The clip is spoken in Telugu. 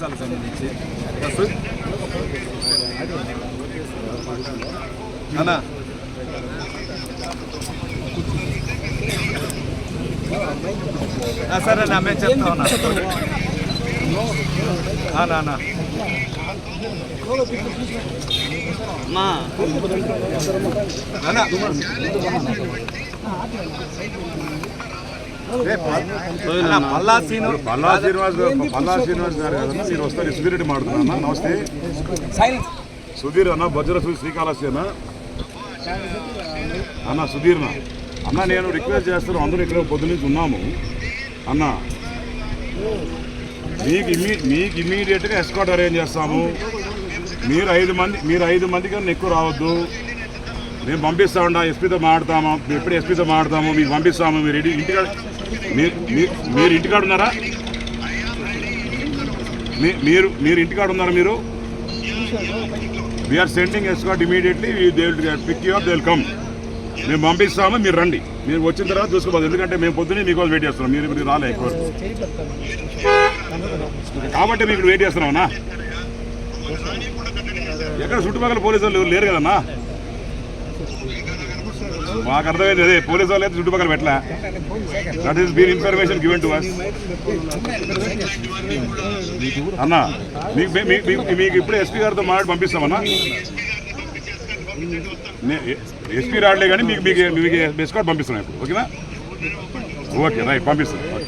సంబంధించి అన్నా. సరే అన్న మేము చెప్తా ఉన్నా అన్నా అన్నా. రెడ్డి మాట్లాడుతున్నా నమస్తే. సుధీర్ అన్న శ్రీకాళహస్తి అన్న నేను రిక్వెస్ట్ చేస్తాను. అందరూ ఇక్కడ పొద్దు నుంచి ఉన్నాము. అన్న మీకు ఇమ్మీ మీకు ఇమ్మీడియట్గా ఎస్కాట్ అరేంజ్ చేస్తాము. మీరు ఐదు మంది మీరు ఐదు మంది కన్నా ఎక్కువ రావద్దు. మేము పంపిస్తా ఉండా ఎస్పీతో మాట్లాడతాము మేము ఎప్పుడు ఎస్పీతో మాట్లాడతాము మీకు పంపిస్తాము మీరు ఇంటి ఇంటికాడ మీరు మీ- మీరు ఇంటికాడ ఉన్నారా? మీ- మీరు మీరు ఇంటికాడ ఉన్నారా మీరు? We are sending escort immediately they pick you they will come మేము పంపిస్తాము మీరు రండి. మీరు వచ్చిన తర్వాత చూసుకోవాలి ఎందుకంటే మేము పొద్దున్నే మీకోసం వెయిట్ చేస్తున్నాం. మీరు మీరు రాలే ఎక్కువ. కాబట్టి మీకు వెయిట్ చేస్తున్నామన్నా ఎక్కడ చుట్టుపక్కల పోలీసులు లేరు కదన్నా? మాకు అర్థమైంది అదే పోలీసు వాళ్ళు అయితే చుట్టుపక్కల పెట్టలే. That is been information given to us అన్న మీకు మీ- మీకు ఇప్పుడు ఎస్పీ గారితో మాట్లాడి పంపిస్తామన్నా? ఎస్పీ రాడలే కానీ మీకు మీకు మీకు ఎస్కాట్ పంపిస్తున్నాను ఇప్పుడు ఓకేనా? ఓకే రైట్ పంపిస్తాను ఓకే.